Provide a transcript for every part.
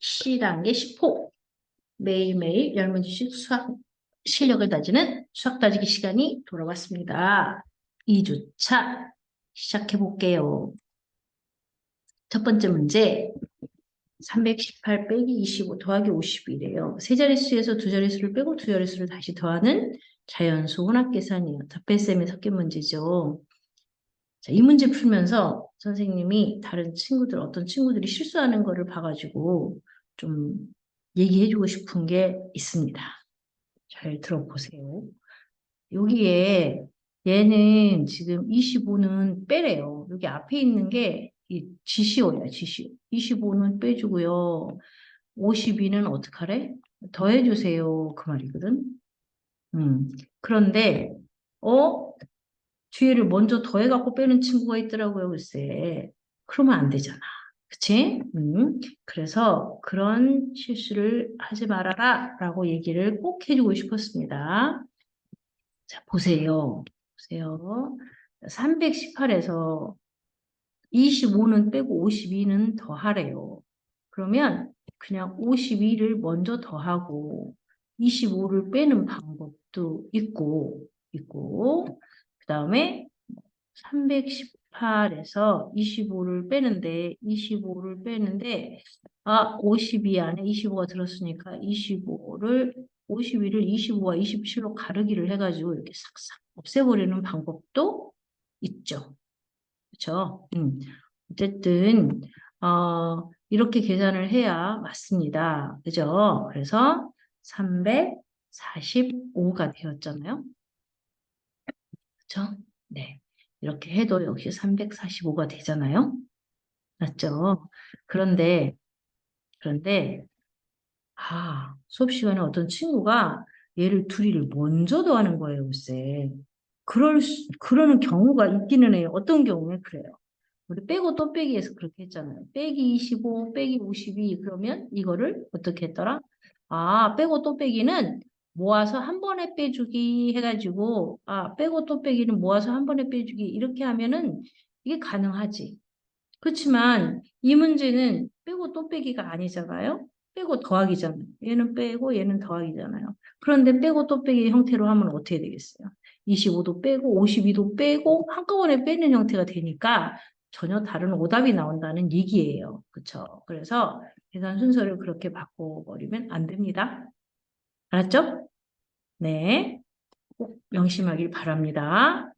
C단계 10호. 매일매일 10문제씩 수학 실력을 다지는 수학 다지기 시간이 돌아왔습니다. 2주차 시작해 볼게요. 첫 번째 문제. 318 빼기 25 더하기 50이래요. 세 자릿수에서 두 자릿수를 빼고 두 자릿수를 다시 더하는 자연수 혼합 계산이에요. 덮배쌤의 섞인 문제죠. 자, 이 문제 풀면서 선생님이 다른 친구들, 어떤 친구들이 실수하는 거를 봐가지고 좀 얘기해주고 싶은 게 있습니다. 잘 들어보세요. 여기에 얘는 지금 25는 빼래요. 여기 앞에 있는 게이 지시오야, 지시오. 25는 빼주고요. 52는 어떡하래? 더해주세요. 그 말이거든. 음. 그런데, 어? 뒤에를 먼저 더해갖고 빼는 친구가 있더라고요, 글쎄. 그러면 안 되잖아. 그치? 음. 그래서 그런 실수를 하지 말아라 라고 얘기를 꼭 해주고 싶었습니다. 자, 보세요. 보세요. 318에서 25는 빼고 52는 더하래요. 그러면 그냥 52를 먼저 더하고 25를 빼는 방법도 있고, 있고, 그 다음에 318에서 25를 빼는데, 25를 빼는데, 아, 52 안에 25가 들었으니까 25를, 52를 25와 27로 가르기를 해가지고 이렇게 싹싹 없애버리는 방법도 있죠. 그렇죠? 음. 어쨌든, 어, 이렇게 계산을 해야 맞습니다. 그죠? 그래서 345가 되었잖아요. 그렇죠? 네. 이렇게 해도 역시 345가 되잖아요. 맞죠? 그런데 그런데 아, 수업 시간에 어떤 친구가 얘를 둘이를 먼저 더하는 거예요, 글쎄. 그럴 수, 그러는 경우가 있기는 해요. 어떤 경우에 그래요. 우리 빼고 또 빼기해서 그렇게 했잖아요. 빼기 25, 빼기 52 그러면 이거를 어떻게 했더라? 아, 빼고 또 빼기는 모아서 한 번에 빼주기 해가지고 아 빼고 또 빼기는 모아서 한 번에 빼주기 이렇게 하면은 이게 가능하지. 그렇지만 이 문제는 빼고 또 빼기가 아니잖아요. 빼고 더하기잖아요. 얘는 빼고 얘는 더하기잖아요. 그런데 빼고 또 빼기 형태로 하면 어떻게 되겠어요? 25도 빼고 52도 빼고 한꺼번에 빼는 형태가 되니까 전혀 다른 오답이 나온다는 얘기예요. 그렇죠? 그래서 계산 순서를 그렇게 바꿔버리면 안 됩니다. 알았죠? 네. 꼭 명심하길 바랍니다.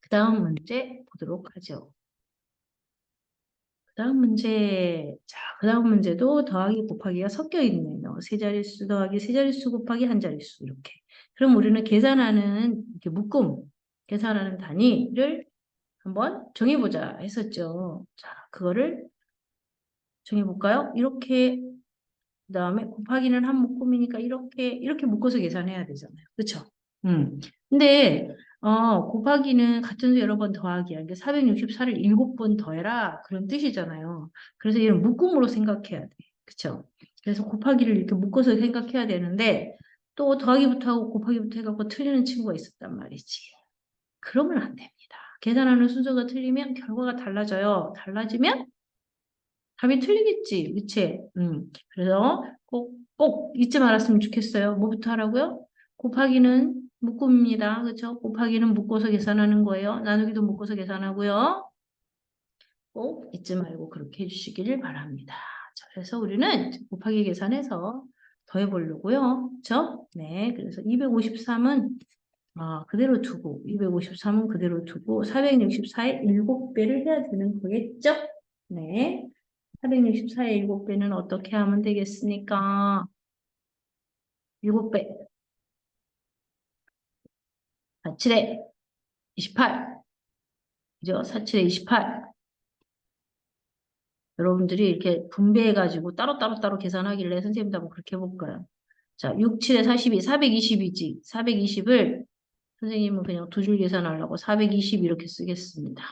그 다음 문제 보도록 하죠. 그 다음 문제, 자, 그 다음 문제도 더하기 곱하기가 섞여 있네요. 세 자릿수 더하기 세 자릿수 곱하기 한 자릿수 이렇게. 그럼 우리는 계산하는 이렇게 묶음, 계산하는 단위를 한번 정해보자 했었죠. 자, 그거를 정해볼까요? 이렇게 그 다음에 곱하기는 한 묶음이니까 이렇게 이렇게 묶어서 계산해야 되잖아요. 그렇죠? 음. 근데 어, 곱하기는 같은 수 여러 번 더하기야. 그러니까 464를 7번 더해라. 그런 뜻이잖아요. 그래서 얘는 묶음으로 생각해야 돼. 그렇죠? 그래서 곱하기를 이렇게 묶어서 생각해야 되는데 또 더하기부터 하고 곱하기부터 해갖고 틀리는 친구가 있었단 말이지. 그러면 안 됩니다. 계산하는 순서가 틀리면 결과가 달라져요. 달라지면 답이 틀리겠지. 그치? 음. 그래서 꼭, 꼭 잊지 말았으면 좋겠어요. 뭐부터 하라고요? 곱하기는 묶음입니다. 그쵸? 곱하기는 묶어서 계산하는 거예요. 나누기도 묶어서 계산하고요. 꼭 잊지 말고 그렇게 해주시기를 바랍니다. 자, 그래서 우리는 곱하기 계산해서 더해보려고요. 그쵸? 네. 그래서 253은 아, 그대로 두고 253은 그대로 두고 464의 7배를 해야 되는 거겠죠? 네. 464의 7배는 어떻게 하면 되겠습니까? 7배. 47에 28. 그죠? 47에 28. 여러분들이 이렇게 분배해가지고 따로따로따로 계산하길래 선생님도 한번 그렇게 해볼까요? 자, 6, 7에 42, 420이지. 420을 선생님은 그냥 두 줄 계산하려고 420 이렇게 쓰겠습니다.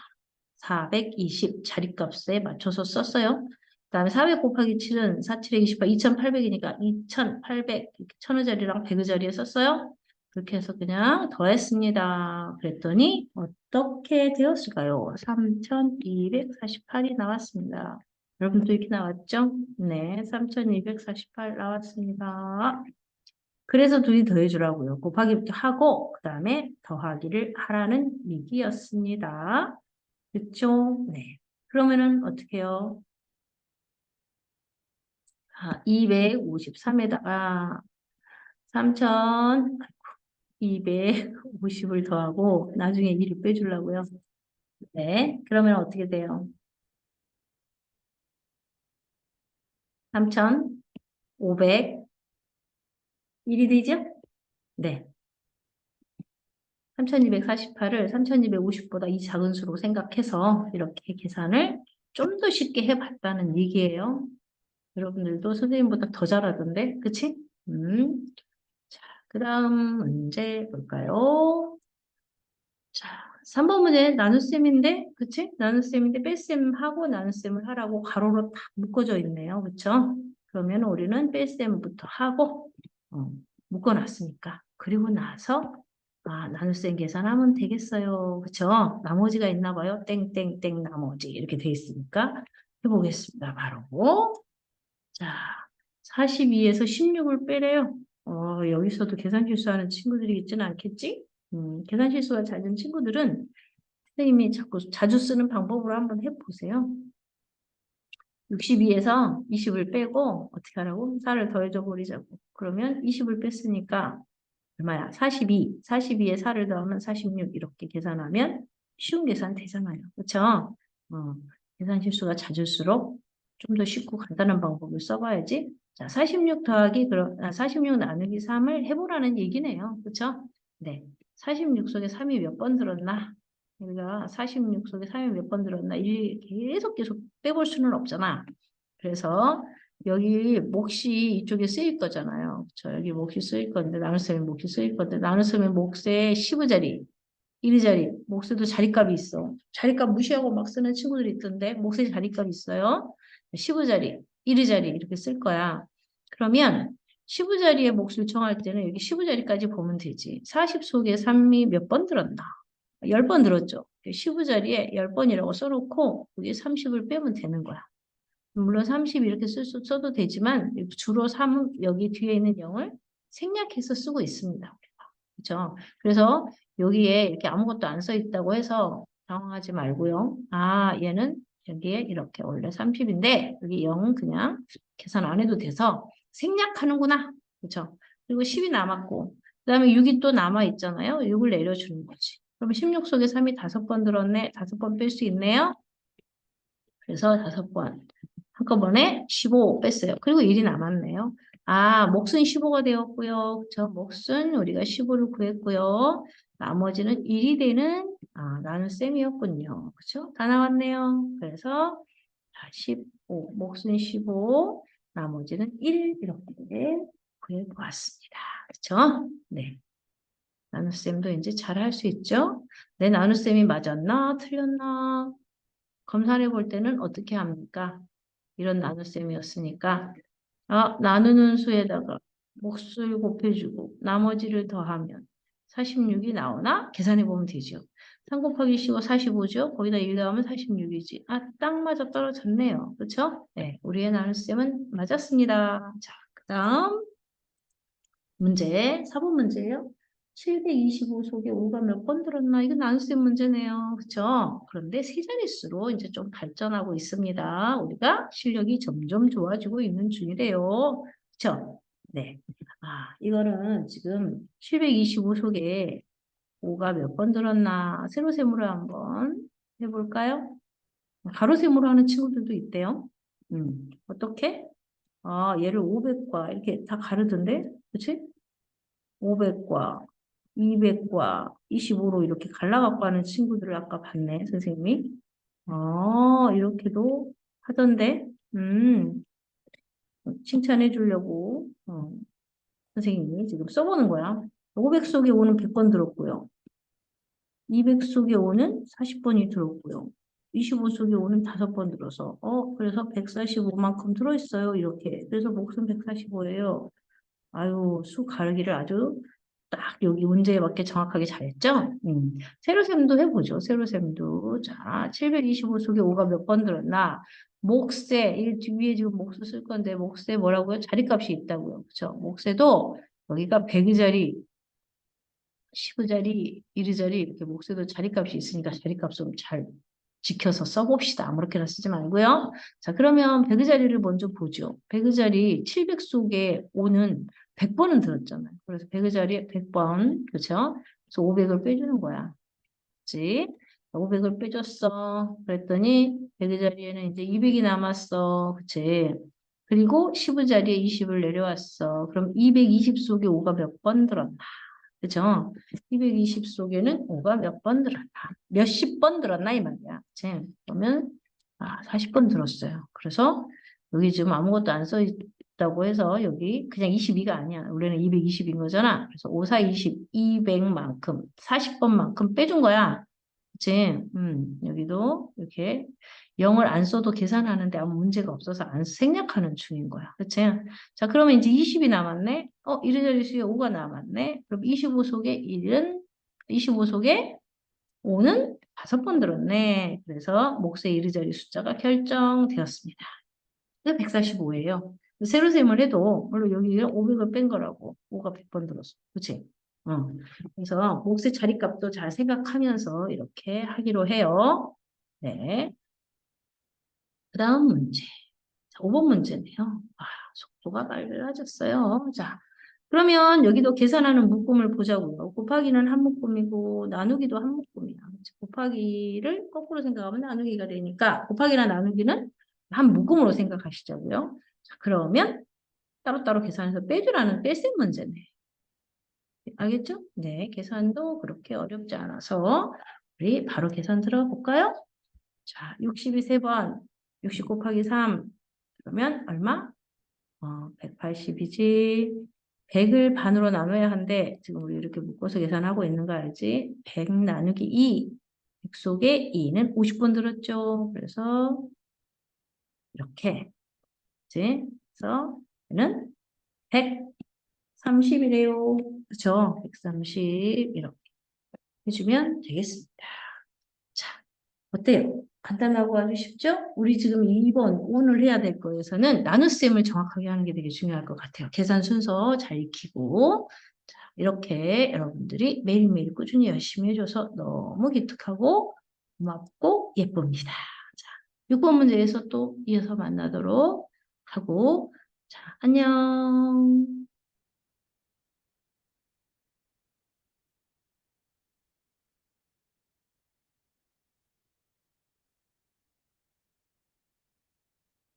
420 자리값에 맞춰서 썼어요. 그 다음에 400 곱하기 7은 4, 7에 28, 2800이니까 2800, 1000원짜리랑 100원짜리에 썼어요. 그렇게 해서 그냥 더했습니다. 그랬더니 어떻게 되었을까요? 3248이 나왔습니다. 여러분도 이렇게 나왔죠? 네, 3248 나왔습니다. 그래서 둘이 더해주라고요. 곱하기 하고 그 다음에 더하기를 하라는 얘기였습니다. 그렇죠? 네. 그러면은 어떻게 해요? 아, 253에다가 3250을 더하고 나중에 1을 빼주려고요. 네. 그러면 어떻게 돼요? 3,500 1이 되죠? 네. 3248을 3250보다 이 작은 수로 생각해서 이렇게 계산을 좀 더 쉽게 해봤다는 얘기예요. 여러분들도 선생님보다 더 잘하던데, 그치? 음. 자, 그 다음 문제 볼까요? 자, 3번 문제 나눗셈인데, 그치? 나눗셈인데 뺄셈하고 나눗셈을 하라고 가로로 딱 묶어져 있네요. 그쵸? 그러면 우리는 뺄셈부터 하고, 어, 묶어놨으니까. 그리고 나서, 아, 나눗셈 계산하면 되겠어요. 그쵸? 나머지가 있나 봐요. 땡땡땡 나머지. 이렇게 돼 있으니까. 해보겠습니다. 바로. 자, 42에서 16을 빼래요. 어, 여기서도 계산 실수하는 친구들이 있지는 않겠지? 음, 계산 실수가 잦은 친구들은 선생님이 자꾸 자주 쓰는 방법으로 한번 해보세요. 62에서 20을 빼고 어떻게 하라고? 4를 더해줘 버리자고. 그러면 20을 뺐으니까 얼마야? 42. 42에 4를 더하면 46 이렇게 계산하면 쉬운 계산 되잖아요. 그렇죠? 어, 계산 실수가 잦을수록 좀 더 쉽고 간단한 방법을 써봐야지. 자, 46 더하기, 그럼, 아, 46 나누기 3을 해보라는 얘기네요. 그쵸? 네. 46 속에 3이 몇 번 들었나? 우리가 46 속에 3이 몇 번 들었나? 이 계속 계속 빼볼 수는 없잖아. 그래서 여기 몫이 이쪽에 쓰일 거잖아요. 저 여기 몫이 쓰일 건데, 나눗셈에 몫이 쓰일 건데, 나눗셈에 몫에 10자리, 1자리, 몫에도 자리값이 있어. 자리값 무시하고 막 쓰는 친구들이 있던데, 몫에 자리값이 있어요. 15자리, 1위자리 이렇게 쓸 거야. 그러면 15자리의 몫을 정할 때는 여기 15자리까지 보면 되지. 40 속에 3이 몇 번 들었나? 10번 들었죠. 15자리에 10번이라고 써놓고 여기 30을 빼면 되는 거야. 물론 30 이렇게 쓸 수, 써도 되지만 주로 3은 여기 뒤에 있는 0을 생략해서 쓰고 있습니다. 그렇죠? 그래서 여기에 이렇게 아무것도 안 써 있다고 해서 당황하지 말고요. 아, 얘는 여기에 이렇게 원래 30인데 여기 0은 그냥 계산 안 해도 돼서 생략하는구나. 그렇죠? 그리고 10이 남았고 그 다음에 6이 또 남아 있잖아요. 6을 내려주는 거지. 그러면 16 속에 3이 5번 들었네. 5번 뺄 수 있네요. 그래서 5번 한꺼번에 15 뺐어요. 그리고 1이 남았네요. 아, 몫은 15가 되었고요. 그쵸? 몫은 우리가 15를 구했고요. 나머지는 1이 되는 아, 나눗셈이었군요. 그쵸? 다 나왔네요. 그래서 15, 몫은 15, 나머지는 1 이렇게 구해보았습니다. 그쵸? 네. 나눗셈도 이제 잘 할 수 있죠? 내 나눗셈이 맞았나? 틀렸나? 검사해 볼 때는 어떻게 합니까? 이런 나눗셈이었으니까 아, 나누는 수에다가 몫을 곱해주고 나머지를 더하면 46이 나오나? 계산해 보면 되죠. 3 곱하기 15, 45죠? 거기다 1 더하면 46이지. 아, 딱 맞아 떨어졌네요. 그렇죠? 네, 우리의 나눗셈은 맞았습니다. 자, 그 다음 문제, 4번 문제예요. 725 속에 5가 몇 번 들었나? 이거 나눗셈 문제네요. 그렇죠? 그런데 세 자릿수로 이제 좀 발전하고 있습니다. 우리가 실력이 점점 좋아지고 있는 중이래요. 그렇죠? 네. 아, 이거는 지금 725 속에 5가 몇 번 들었나? 세로셈으로 한번 해볼까요? 가로셈으로 하는 친구들도 있대요. 음, 어떻게? 아, 얘를 500과 이렇게 다 가르던데? 그치? 500과 200과 25로 이렇게 갈라갖고 하는 친구들을 아까 봤네, 선생님이. 아, 이렇게도 하던데, 음, 칭찬해 주려고, 어, 선생님이 지금 써보는 거야. 500 속에 5는 100번 들었고요. 200 속에 5는 40번이 들었고요. 25 속에 5는 5번 들어서, 어, 그래서 145만큼 들어있어요, 이렇게. 그래서 몫은 145예요. 아유, 수 가르기를 아주 딱 여기 문제에 맞게 정확하게 잘했죠? 음. 세로셈도 해보죠. 세로셈도. 자, 725 속에 5가 몇 번 들었나? 목세, 이 뒤에 지금 목수 쓸 건데, 목세 뭐라고요? 자리값이 있다고요. 그쵸? 목세도 여기가 100의 자리, 10의 자리, 1의 자리, 이렇게 목세도 자리값이 있으니까 자리값 좀 잘 지켜서 써봅시다. 아무렇게나 쓰지 말고요. 자, 그러면 100의 자리를 먼저 보죠. 100의 자리 700 속에 5는 100번은 들었잖아요. 그래서 100의 자리에 100번, 그렇죠? 그래서 500을 빼주는 거야. 그치? 500을 빼줬어. 그랬더니 100의 자리에는 이제 200이 남았어. 그치? 그리고 10의 자리에 20을 내려왔어. 그럼 220 속에 5가 몇 번 들었나? 그죠? 220 속에는 5가 몇 번 들었나? 몇십 번 들었나? 이 말이야. 그치? 그러면, 아, 40번 들었어요. 그래서 여기 지금 아무것도 안써있 다고 해서 여기 그냥 22가 아니야. 우리는 220인 거잖아. 그래서 5, 4, 20, 200만큼, 40번만큼 빼준 거야. 그치? 음, 여기도 이렇게 0을 안 써도 계산하는데 아무 문제가 없어서 안 생략하는 중인 거야. 그치? 자, 그러면 이제 20이 남았네. 어, 이리저리 수에 5가 남았네. 그럼 25 속에 1은, 25 속에 5는 다섯 번 들었네. 그래서 몫의 이리저리 숫자가 결정되었습니다. 이게 145예요. 세로 셈을 해도, 물론 여기 500을 뺀 거라고. 5가 100번 들었어. 그치? 어. 그래서 몫의 자리값도 잘 생각하면서 이렇게 하기로 해요. 네. 그 다음 문제. 자, 5번 문제네요. 아, 속도가 빨라졌어요. 자, 그러면 여기도 계산하는 묶음을 보자고요. 곱하기는 한 묶음이고 나누기도 한 묶음이야. 곱하기를 거꾸로 생각하면 나누기가 되니까 곱하기나 나누기는 한 묶음으로 생각하시자고요. 자, 그러면 따로따로 계산해서 빼주라는 뺄셈 문제네. 알겠죠? 네, 계산도 그렇게 어렵지 않아서 우리 바로 계산 들어볼까요? 자, 62 세번 60 곱하기 3 그러면 얼마? 어, 180이지. 100을 반으로 나눠야 한데 지금 우리 이렇게 묶어서 계산하고 있는 거 알지? 100 나누기 2. 100 속에 2는 50번 들었죠. 그래서 이렇게 그치? 그래서 얘는 130이래요. 그쵸? 130 이렇게 해주면 되겠습니다. 자, 어때요? 간단하고 아주 쉽죠? 우리 지금 2번 오늘 해야 될 거에서는 나눗셈을 정확하게 하는 게 되게 중요할 것 같아요. 계산 순서 잘 익히고 자, 이렇게 여러분들이 매일매일 꾸준히 열심히 해줘서 너무 기특하고 고맙고 예쁩니다. 자, 6번 문제에서 또 이어서 만나도록 하고 자, 안녕.